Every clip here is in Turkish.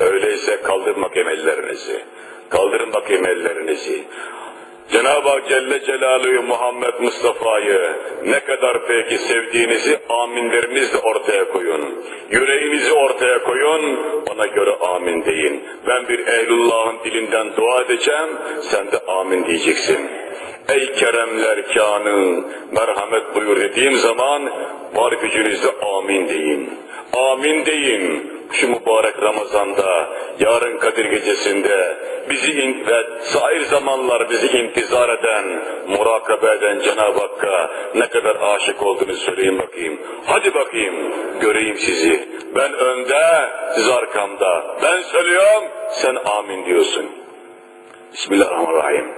Öyleyse kaldırın bakayım ellerinizi. Kaldırın bakayım ellerinizi. Cenab-ı Celle Celaluhu Muhammed Mustafa'yı ne kadar peki sevdiğinizi aminlerinizle ortaya koyun. Yüreğinizi ortaya koyun, ona göre amin deyin. Ben bir ehlullahın dilinden dua edeceğim, sen de amin diyeceksin. Ey keremler kanı, merhamet buyur dediğim zaman var gücünüzle amin deyin. Amin deyin. Şu mübarek Ramazan'da, yarın Kadir Gecesi'nde bizi in- ve sair zamanlar bizi intizar eden, murakabe eden Cenab-ı Hakk'a ne kadar aşık olduğunu söyleyin bakayım. Hadi bakayım, göreyim sizi. Ben önde, siz arkamda. Ben söylüyorum, sen amin diyorsun. Bismillahirrahmanirrahim.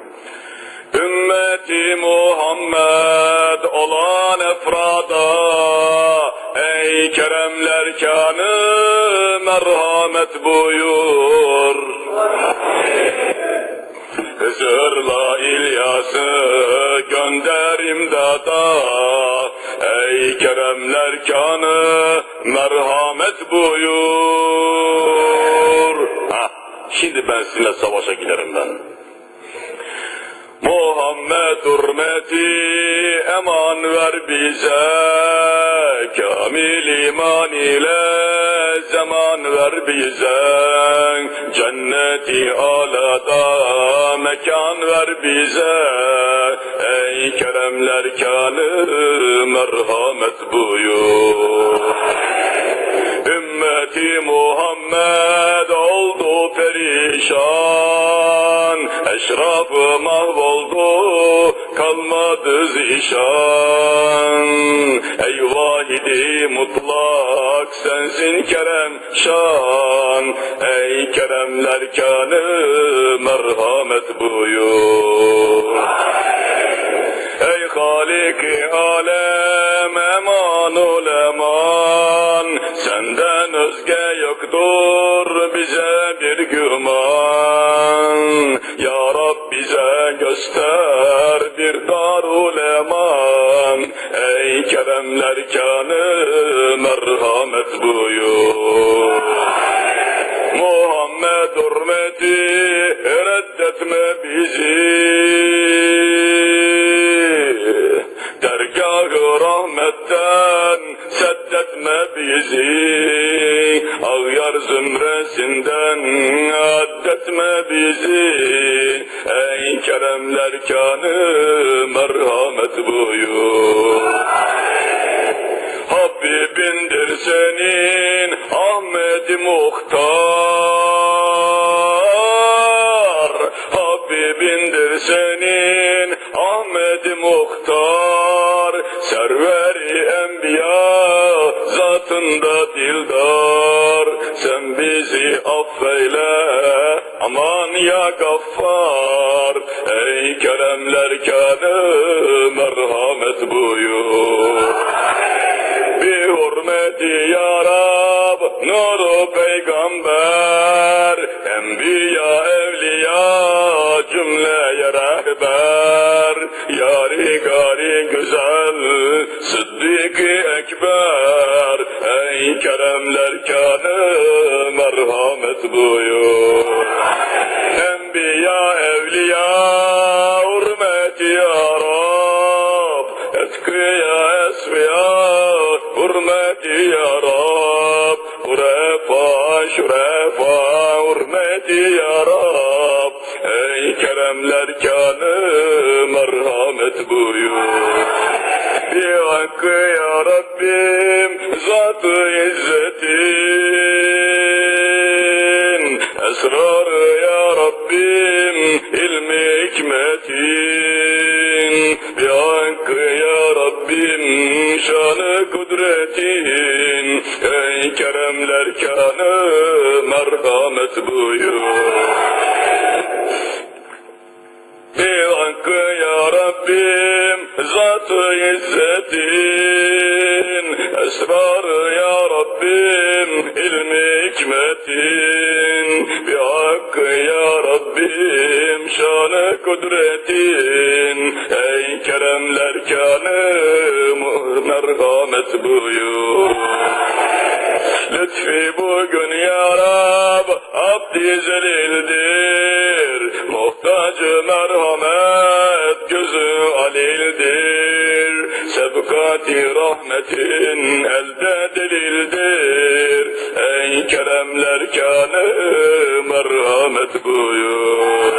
Ümmeti Muhammed Ey keremler kanı merhamet buyur. Hızır'la İlyas'ı gönder imdada. Ey keremler kanı merhamet buyur. Hah, Şimdi ben sizinle savaşa giderim ben. Muhammed hürmeti eman ver bize. Kamil iman ile zaman ver bize. Cenneti alada mekan ver bize. Ey keremler kanı merhamet buyur. Ümmeti Muhammed oldu perişan zişan Ey vahidi mutlak sensin kerem şan Ey keremler kanı merhamet buyur. Ey Halik-i alem eman ol eman. Senden özge yoktur bize bir güman. Ya Rab bize göster keremler kanı merhamet buyur. Muhammed hürmeti reddetme bizi. Dergah-ı rahmetten seddetme bizi. Ağyar zümresinden addetme bizi. Ey keremler kanı merhamet buyur Habibindir senin Ahmet-i Muhtar. Habibindir senin Ahmet-i Muhtar. Serveri enbiya zatında dildar. Sen bizi affeyle aman ya gaffar. Ey keremler kanı merhamet buyur hürmeti ya Rab, nuru peygamber, enbiya evliya cümleye rehber, yari gari güzel, sıddık ekber, ey keremler kanı merhamet buyur. Enbiya evliya hürmeti ya Rab, esfiya hürmeti ya Rab, hurefa şurefa hürmeti ya Rab, ey keremler kanı merhamet buyur. Bir hakkı ya Rabbim zatı izzetin. Esrarı ya Rabbim ilmi hikmetin. Bir hakkı ya Rabbim şanı kudretin ey keremler kanı merhamet buyur. Bir hakkı ya Rabbim zatı izzetin. Esrarı ya Rabbim ilmi hikmetin. Bir hakkı ya Rabbim şanı kudretin. Ey Lütfi bugün ya Rab abdi zelildir. Muhtacı merhamet gözü alildir. Sebkati rahmetin elde delildir. Ey keremler kâne merhamet buyur.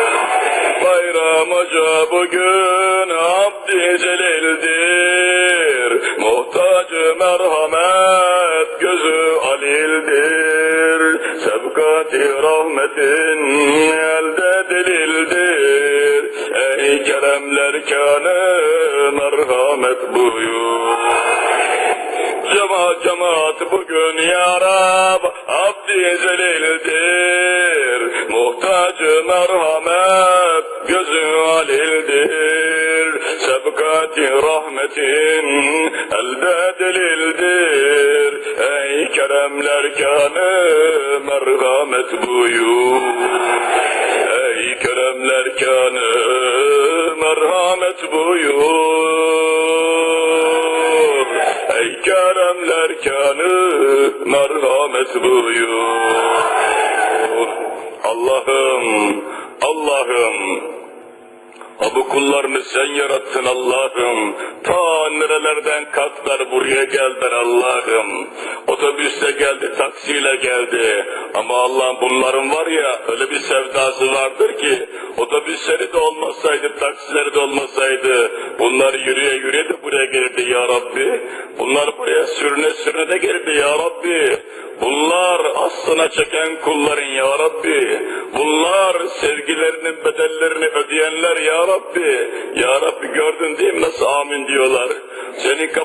Bayram Hoca bugün abdi celildir. Muhtacı merhamet rahmetin elde delildir. Ey keremler kâne merhamet buyur. Cemaat cemaat bugün ya Rab abdi zelildir. Muhtacı merhamet gözü alildir. Sebkati rahmetin elde delildir. Ey keremler kâne Ey keremler kâne merhamet buyur. Ey keremler kânı merhamet buyur. Allah'ım, Allah'ım, bu kullarını sen yarattın Allah'ım. Ta nerelerden kalktılar buraya geldiler Allah'ım. Otobüste geldi, taksiyle geldi. Ama Allah'ım bunların var ya öyle bir sevdası vardır ki otobüsleri de olmasaydı, taksileri de olmasaydı bunlar yürüye yürüye de buraya gelirdi ya Rabbi. Bunlar buraya sürüne sürüne de gelirdi ya Rabbi. Bunlar aslına çeken kulların ya Rabbi. Bunlar sevgilerinin bedellerini ödeyenler ya Rabbi. Ya Rabbi gördün değil mi nasıl amin diyorlar. Senin kapı